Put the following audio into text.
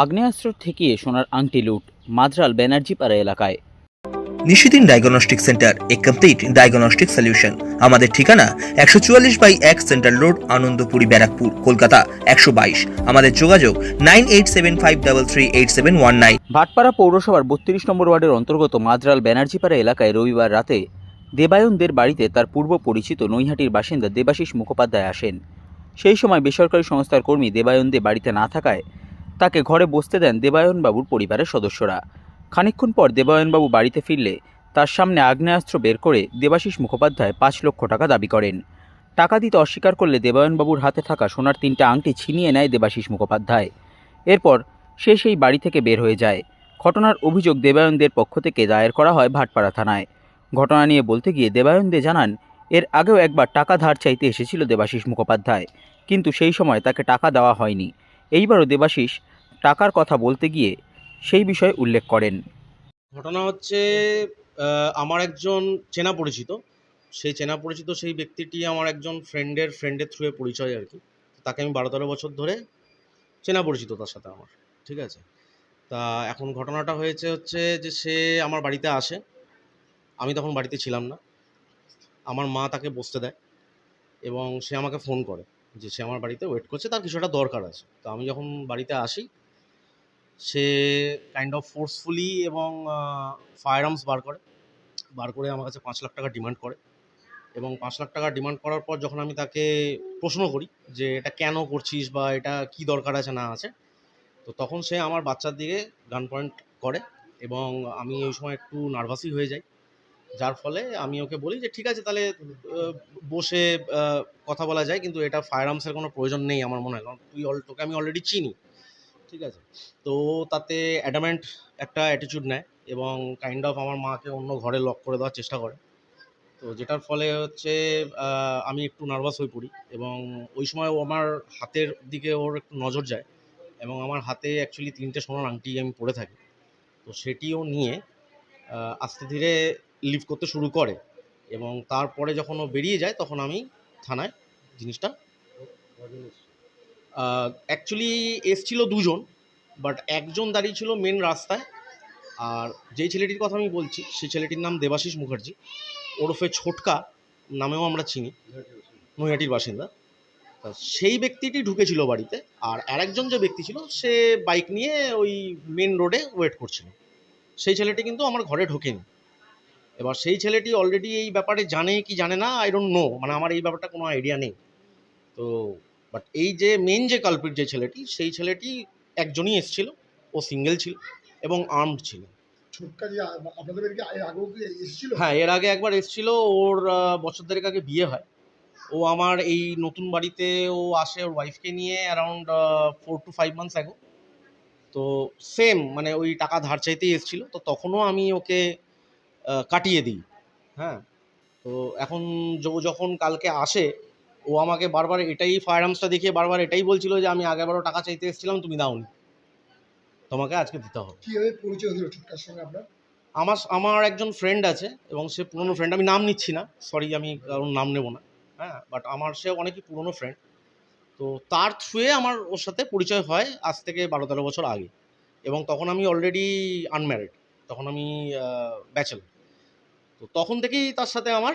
আগ্নেয়াস্ত্র ঠেকিয়ে সোনার আংটি লুট মাদ্রাল ব্যানার্জিপাড়া এলাকায়। নিশিদিন ডায়াগনস্টিক সেন্টার এ কমপ্লিট ডায়াগনস্টিক সলিউশন আমাদের ঠিকানা একশো চুয়াল্লিশ বাই এক সেন্ট্রাল রোড আনন্দপুরি ব্যারাকপুর কলকাতা একশো বাইশ। আমাদের যোগাযোগ nine eight seven five double three eight seven one nine. Bhatpara পৌরসভার বত্রিশ নম্বর ওয়ার্ডের অন্তর্গত মাদ্রাল ব্যানার্জিপাড়া এলাকায় রবিবার রাতে দেবায়নদের বাড়িতে তার পূর্ব পরিচিত নৈহাটির বাসিন্দা দেবাশিস মুখোপাধ্যায় আসেন। সেই সময় বেসরকারি সংস্থার কর্মী দেবায়ন দে বাড়িতে না থাকায় তাকে ঘরে বসতে দেন দেবায়নবাবুর পরিবারের সদস্যরা। খানিকক্ষণ পর দেবায়নবাবু বাড়িতে ফিরলে তার সামনে আগ্নেয়াস্ত্র বের করে দেবাশিস মুখোপাধ্যায় পাঁচ লক্ষ টাকা দাবি করেন। টাকা দিতে অস্বীকার করলে দেবায়নবাবুর হাতে থাকা সোনার তিনটা আংটি ছিনিয়ে নেয় দেবাশিস মুখোপাধ্যায়। এরপর সে সেই বাড়ি থেকে বের হয়ে যায়। ঘটনার অভিযোগ দেবায়নদের পক্ষ থেকে দায়ের করা হয় ভাটপাড়া থানায়। ঘটনা নিয়ে বলতে গিয়ে দেবায়ন দে জানান, এর আগেও একবার টাকা ধার চাইতে এসেছিল দেবাশিস মুখোপাধ্যায়, কিন্তু সেই সময় তাকে টাকা দেওয়া হয়নি। এইবারও দেবাশিস টাকার কথা বলতে গিয়ে সেই বিষয়ে উল্লেখ করেন। ঘটনা হচ্ছে আমার একজন চেনা পরিচিত। সেই চেনা পরিচিত সেই ব্যক্তিটি আমার একজন ফ্রেন্ডের ফ্রেন্ডের থ্রুয়ে পরিচয় আর কি। তাকে আমি বারো তেরো বছর ধরে চেনা পরিচিত তার সাথে আমার, ঠিক আছে? তা এখন ঘটনাটা হয়েছে হচ্ছে যে সে আমার বাড়িতে আসে। আমি তখন বাড়িতে ছিলাম না। আমার মা তাকে বসতে দেয় এবং সে আমাকে ফোন করে যে সে আমার বাড়িতে ওয়েট করছে, তার কিছু একটা দরকার আছে। তো আমি যখন বাড়িতে আসি সে কাইন্ড অফ ফোর্সফুলি এবং ফায়ার আর্মস বার করে। বার করে আমার কাছে পাঁচ লাখ টাকা ডিমান্ড করে। এবং পাঁচ লাখ টাকা ডিমান্ড করার পর যখন আমি তাকে প্রশ্ন করি যে, এটা কেন করছিস বা এটা কি দরকার আছে, না আছে? তো তখন সে আমার বাচ্চার দিকে গান পয়েন্ট করে এবং আমি ওই সময় একটু নার্ভাসই হয়ে যাই। যার ফলে আমি ওকে বলি যে, ঠিক আছে, তাহলে বসে কথা বলা যায়। কিন্তু এটা ফায়ার আর্মসের কোনো প্রয়োজন নেই আমার মনে হয়। কারণ তুই অল, তোকে আমি অলরেডি চিনি। ঠিক আছে? তো তাতে অ্যাডামেন্ট একটা অ্যাটিটিউড নেয় এবং কাইন্ড অফ আমার মাকে অন্য ঘরে লক করে দেওয়ার চেষ্টা করে। তো যেটার ফলে হচ্ছে আমি একটু নার্ভাস হয়ে পড়ি এবং ওই সময় ও আমার হাতের দিকে ওর একটু নজর যায় এবং আমার হাতে অ্যাকচুয়ালি তিনটে সোনার আংটি আমি পরে থাকি। তো সেটিও নিয়ে আস্তে ধীরে লিভ করতে শুরু করে এবং তারপরে যখন ও বেরিয়ে যায় তখন আমি থানায় জিনিসটা অ্যাকচুয়ালি এসছিল দুজন বাট একজন দাঁড়িয়ে ছিল মেন রাস্তায়, আর যেই ছেলেটির কথা আমি বলছি, সেই ছেলেটির নাম দেবাশিস মুখার্জি। ওরফে ছোটকা নামেও আমরা চিনি, নৈহাটির বাসিন্দা। সেই ব্যক্তিটি ঢুকেছিল বাড়িতে, আর আরেকজন যে ব্যক্তি ছিল, সে বাইক নিয়ে ওই মেন রোডে ওয়েট করছিল। সেই ছেলেটি কিন্তু আমার ঘরে ঢোকেনি। এবার সেই ছেলেটি অলরেডি এই ব্যাপারে জানে কি জানে না আই ডোন্ট নো মানে আমার এই ব্যাপারটা কোনো আইডিয়া নেই। তো বাট এই যে মেন যে কালপিট যে ছেলেটি সেই ছেলেটি একজনই এসেছিল। ও সিঙ্গেল ছিল এবং আর্মড ছিল। হ্যাঁ এর আগে একবার এসেছিল। ওর বছর দেড়েক আগে বিয়ে হয়। ও আমার এই নতুন বাড়িতে ও আসে ওর ওয়াইফকে নিয়ে around four to five months ago তো সেম মানে ওই টাকা ধার চাইতেই এসেছিল। তো তখনও আমি ওকে কাটিয়ে দিই। হ্যাঁ তো এখন যখন কালকে আসে ও আমাকে বারবার এটাই ফায়ার আর্মসটা দেখিয়ে বারবার এটাই বলছিল যে আমি আগেবারও টাকা চাইতে এসেছিলাম তুমি দাওনি। তোমাকে আজকে দিতে হবে। কীভাবে পরিচয় হলো ছোটকার সঙ্গে আপনার? আমার আমার একজন ফ্রেন্ড আছে এবং সে পুরনো ফ্রেন্ড আমি নাম নিচ্ছি না সরি আমি কারণ নাম নেব না হ্যাঁ বাট আমার সে অনেকই পুরনো ফ্রেন্ড তো তার থ্রুয়ে আমার ওর সাথে পরিচয় হয় আজ থেকে বারো তেরো বছর আগে এবং তখন আমি অলরেডি আনম্যারিড তখন আমি ব্যাচেলর তো তখন থেকেই তার সাথে আমার